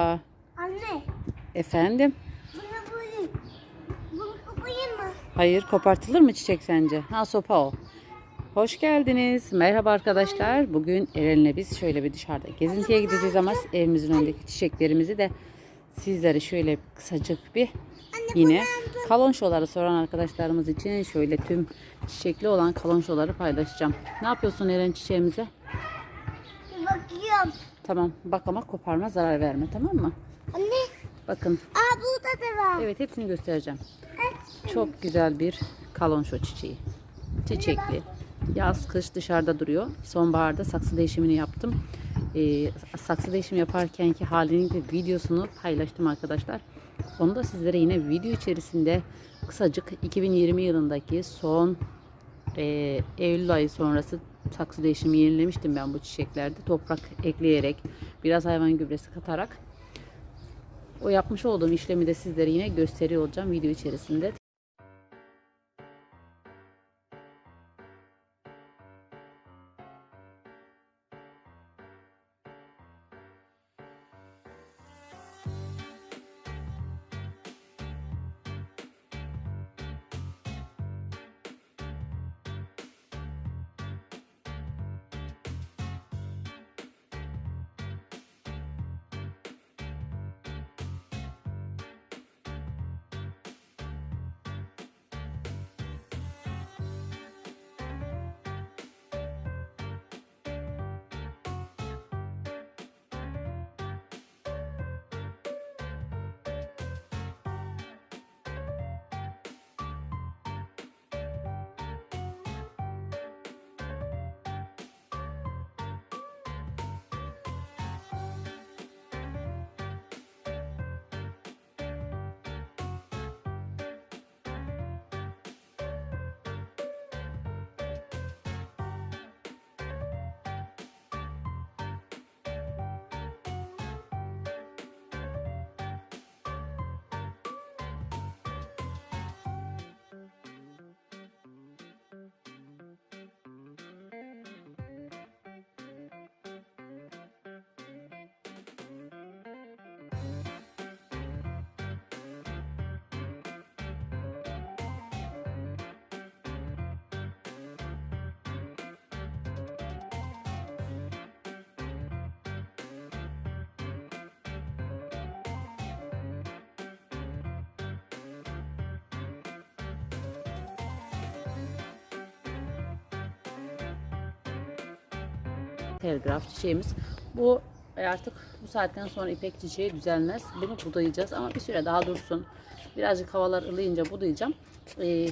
Aa, Anne, efendim? bunu böyle, bunu kapayım mı? Hayır kopartılır mı çiçek sence? Ha sopa o. Hoş geldiniz. Merhaba arkadaşlar. Bugün Eren'le biz şöyle bir dışarıda gezintiye gideceğiz ama evimizin önündeki çiçeklerimizi de sizlere şöyle kısacık bir yine kalonşoları soran arkadaşlarımız için şöyle tüm çiçekli olan kalonşoları paylaşacağım. Ne yapıyorsun Eren çiçeğimize? Bakıyorum. Tamam bak ama koparma zarar verme tamam mı? Anne, Bakın aa burada da var. evet hepsini göstereceğim. Çok güzel bir kalonşo çiçeği. Çiçekli. Yaz kış dışarıda duruyor. Sonbaharda saksı değişimini yaptım. Ee, saksı değişimi yaparkenki halinin de videosunu paylaştım arkadaşlar. Onu da sizlere yine video içerisinde kısacık 2020 yılındaki son e, Eylül ayı sonrası saksı değişimi yenilemiştim ben bu çiçeklerde. Toprak ekleyerek biraz hayvan gübresi katarak o yapmış olduğum işlemi de sizlere yine gösteriyor olacağım video içerisinde. Telgraf çiçeğimiz. Bu artık bu saatten sonra ipek çiçeği düzelmez. Bunu budayacağız ama bir süre daha dursun. Birazcık havalar ılıyınca budayacağım. Ee,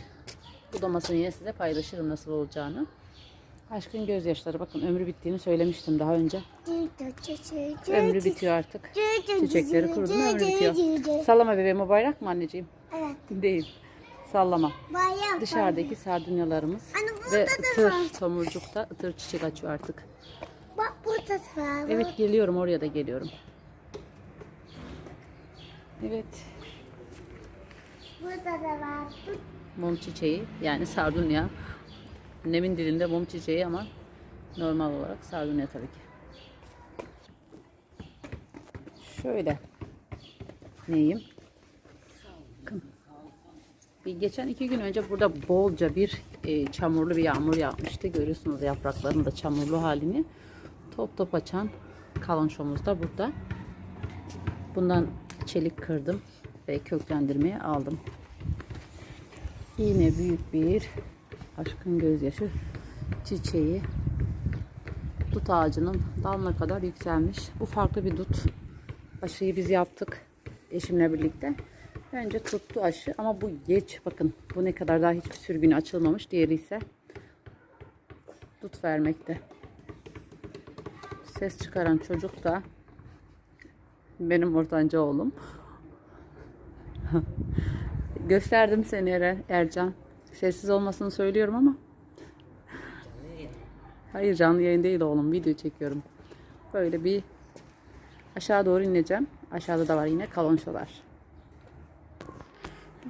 budamasını yine size paylaşırım nasıl olacağını. Aşkın gözyaşları bakın ömrü bittiğini söylemiştim daha önce. Ömrü bitiyor artık. Çiçekleri kurudu ömrü bitiyor. Sallama bebeğim o bayrak mı anneciğim? Evet. Değil. Sallama. Bayram. Dışarıdaki sardunyalarımız Anne, ve ıtır tomurcukta ıtır çiçek açıyor artık. Bak burada da var. Evet geliyorum oraya da geliyorum. Evet Burada da var. mum çiçeği yani sardunya. Annemin dilinde mum çiçeği ama normal olarak sardunya tabii ki. Şöyle. Neyim? Bakın. Bir geçen iki gün önce burada bolca bir e, çamurlu bir yağmur yağmıştı. Görüyorsunuz yaprakların da çamurlu halini. Top top açan kalonşomuz da burada. Bundan çelik kırdım ve köklendirmeye aldım. Yine büyük bir aşkın gözyaşı çiçeği dut ağacının dalına kadar yükselmiş. Bu farklı bir dut. Aşıyı biz yaptık eşimle birlikte. Bence tuttu aşı ama bu geç bakın. Bu ne kadar daha hiçbir sürgünü açılmamış. Diğeri ise dut vermekte. Ses çıkaran çocuk da benim ortanca oğlum. Gösterdim seni Eren, Ercan. Sessiz olmasını söylüyorum ama. Hayır canlı yayın değil oğlum. Video çekiyorum. Böyle bir aşağı doğru ineceğim. Aşağıda da var yine kalonşolar.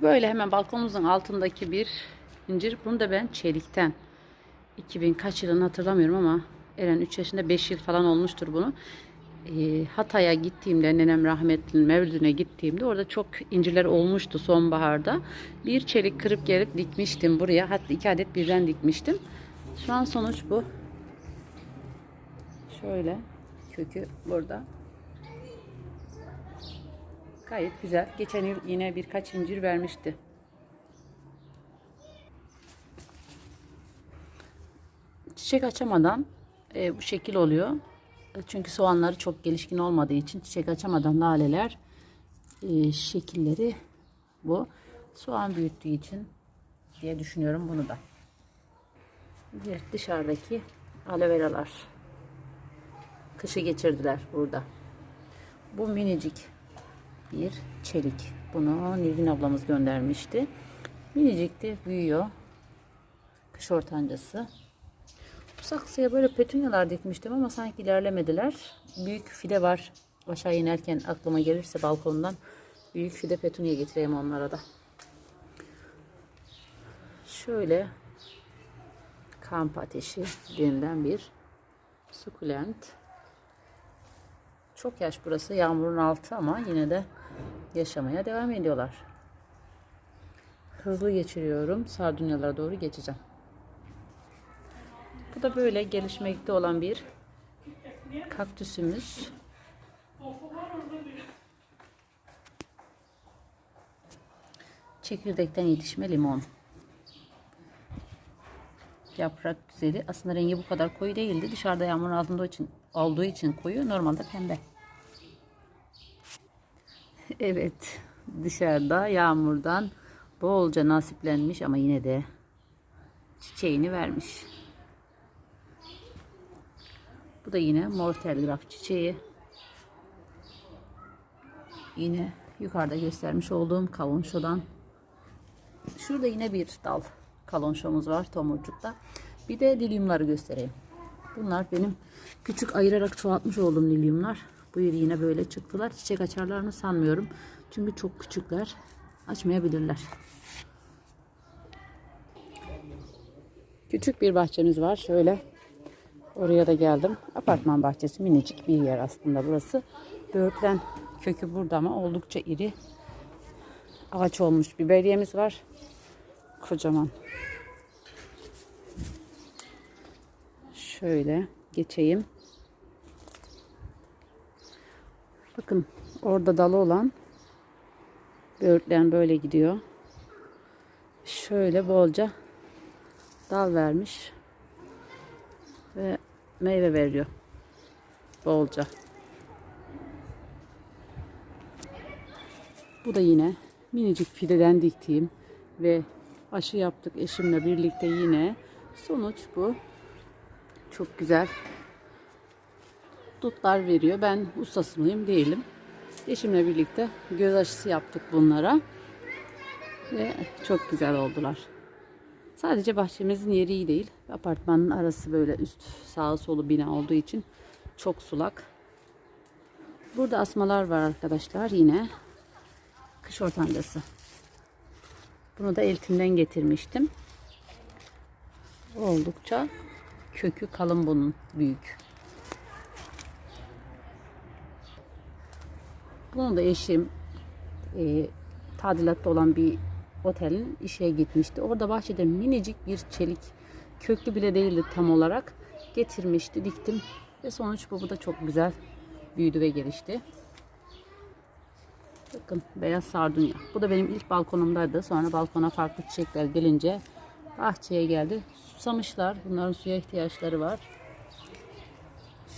Böyle hemen balkonumuzun altındaki bir incir. Bunu da ben çelikten 2000 kaç yılını hatırlamıyorum ama Eren 3 yaşında 5 yıl falan olmuştur bunu. e, Hatay'a gittiğimde, nenem rahmetli Mevlüt'üne gittiğimde orada çok inciler olmuştu sonbaharda. Bir çelik kırıp gelip dikmiştim buraya. Hatta iki adet birden dikmiştim. Şu an sonuç bu. Şöyle kökü burada. Gayet güzel. Geçen yıl yine birkaç incir vermişti. Çiçek açamadan e, bu şekil oluyor. E, Çünkü soğanları çok gelişkin olmadığı için çiçek açamadan laleler e, şekilleri bu. Soğan büyüttüğü için diye düşünüyorum bunu da. Bir dışarıdaki aloe veralar. Kışı geçirdiler burada. Bu minicik bir çelik. Bunu Nilgün ablamız göndermişti. Minicikti, büyüyor. Kış ortancası. Saksıya böyle petunyalar dikmiştim ama sanki ilerlemediler. Büyük fide var. Aşağı inerken aklıma gelirse balkondan büyük fide petunya getireyim onlara da. Şöyle kamp ateşi denilen bir sukulent. Çok yaş burası. Yağmurun altı ama yine de yaşamaya devam ediyorlar. Hızlı geçiriyorum. Sardunyalara doğru geçeceğim. Bu da böyle gelişmekte olan bir kaktüsümüz. Çekirdekten yetişme limon. Yaprak güzeli. Aslında rengi bu kadar koyu değildi. Dışarıda yağmurun altında için, olduğu için koyu. Normalde pembe. Evet. Dışarıda yağmurdan bolca nasiplenmiş ama yine de çiçeğini vermiş. Bu da yine mor telgraf çiçeği. Yine yukarıda göstermiş olduğum kavunşodan. Şurada yine bir dal kalonşomuz var tomurcukta. Bir de lilyumları göstereyim. Bunlar benim küçük ayırarak çoğaltmış olduğum lilyumlar. Bu yıl yine böyle çıktılar. Çiçek açarlar mı sanmıyorum. Çünkü çok küçükler. Açmayabilirler. Küçük bir bahçemiz var. Şöyle oraya da geldim. Apartman bahçesi minicik bir yer aslında burası. Böğürtlen kökü burada ama oldukça iri. Ağaç olmuş biberiyemiz var. Kocaman. Şöyle geçeyim. Bakın orada dalı olan böğürtlen böyle gidiyor. Şöyle bolca dal vermiş ve meyve veriyor. Bolca. Bu da yine minicik fideden diktiğim ve aşı yaptık eşimle birlikte yine. Sonuç bu. Çok güzel. Dutlar veriyor. Ben ustası mıyım? Değilim. Eşimle birlikte göz aşısı yaptık bunlara. Ve çok güzel oldular. Sadece bahçemizin yeri iyi değil. Apartmanın arası böyle üst sağı solu bina olduğu için çok sulak. Burada asmalar var arkadaşlar yine. Kış ortancası. Bunu da Eltim'den getirmiştim. Oldukça kökü kalın bunun büyük. Bunu da eşim e, tadilatta olan bir otelin işe gitmişti. Orada bahçede minicik bir çelik köklü bile değildi tam olarak getirmişti diktim ve sonuç bu bu da çok güzel büyüdü ve gelişti. Bakın beyaz sardunya. Bu da benim ilk balkonumdaydı. Sonra balkona farklı çiçekler gelince bahçeye geldi. Susamışlar. Bunların suya ihtiyaçları var.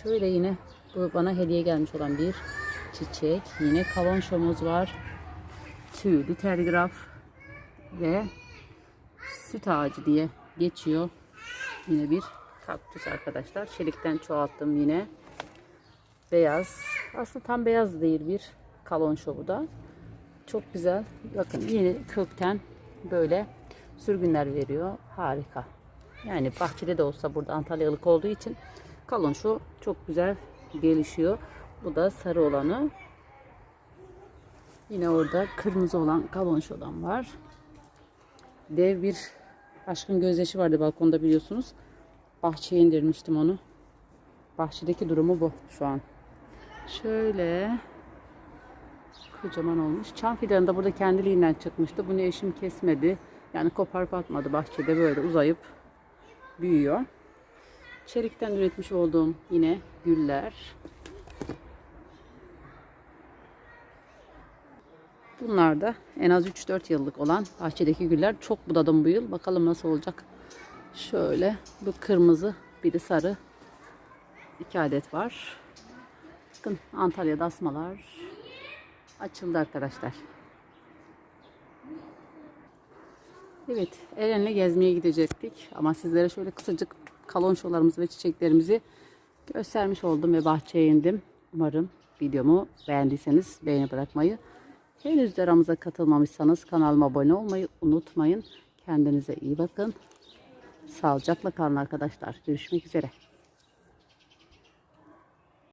Şöyle yine bu bana hediye gelmiş olan bir çiçek. Yine kalonşomuz var. Tüylü telgraf ve süt ağacı diye geçiyor. Yine bir kaktüs arkadaşlar. Çelikten çoğalttım yine. Beyaz. Aslında tam beyaz değil bir kalon şovu da. Çok güzel. Bakın yeni kökten böyle sürgünler veriyor. Harika. Yani bahçede de olsa burada Antalyalık olduğu için kalon şu çok güzel gelişiyor. Bu da sarı olanı. Yine orada kırmızı olan kalon şodan var. Dev bir aşkın gözyaşı vardı balkonda biliyorsunuz. Bahçeye indirmiştim onu. Bahçedeki durumu bu şu an. Şöyle kocaman olmuş. Çam fidanı da burada kendiliğinden çıkmıştı. Bunu eşim kesmedi. Yani koparıp atmadı bahçede böyle uzayıp büyüyor. Çelikten üretmiş olduğum yine güller. Bunlar da en az 3-4 yıllık olan bahçedeki güller. Çok budadım bu yıl. Bakalım nasıl olacak. Şöyle bu kırmızı, biri sarı. iki adet var. Bakın Antalya'da asmalar açıldı arkadaşlar. Evet, Eren'le gezmeye gidecektik. Ama sizlere şöyle kısacık kalonşolarımızı ve çiçeklerimizi göstermiş oldum ve bahçeye indim. Umarım videomu beğendiyseniz beğeni bırakmayı, henüz de aramıza katılmamışsanız kanalıma abone olmayı unutmayın. Kendinize iyi bakın. Sağlıcakla kalın arkadaşlar. Görüşmek üzere.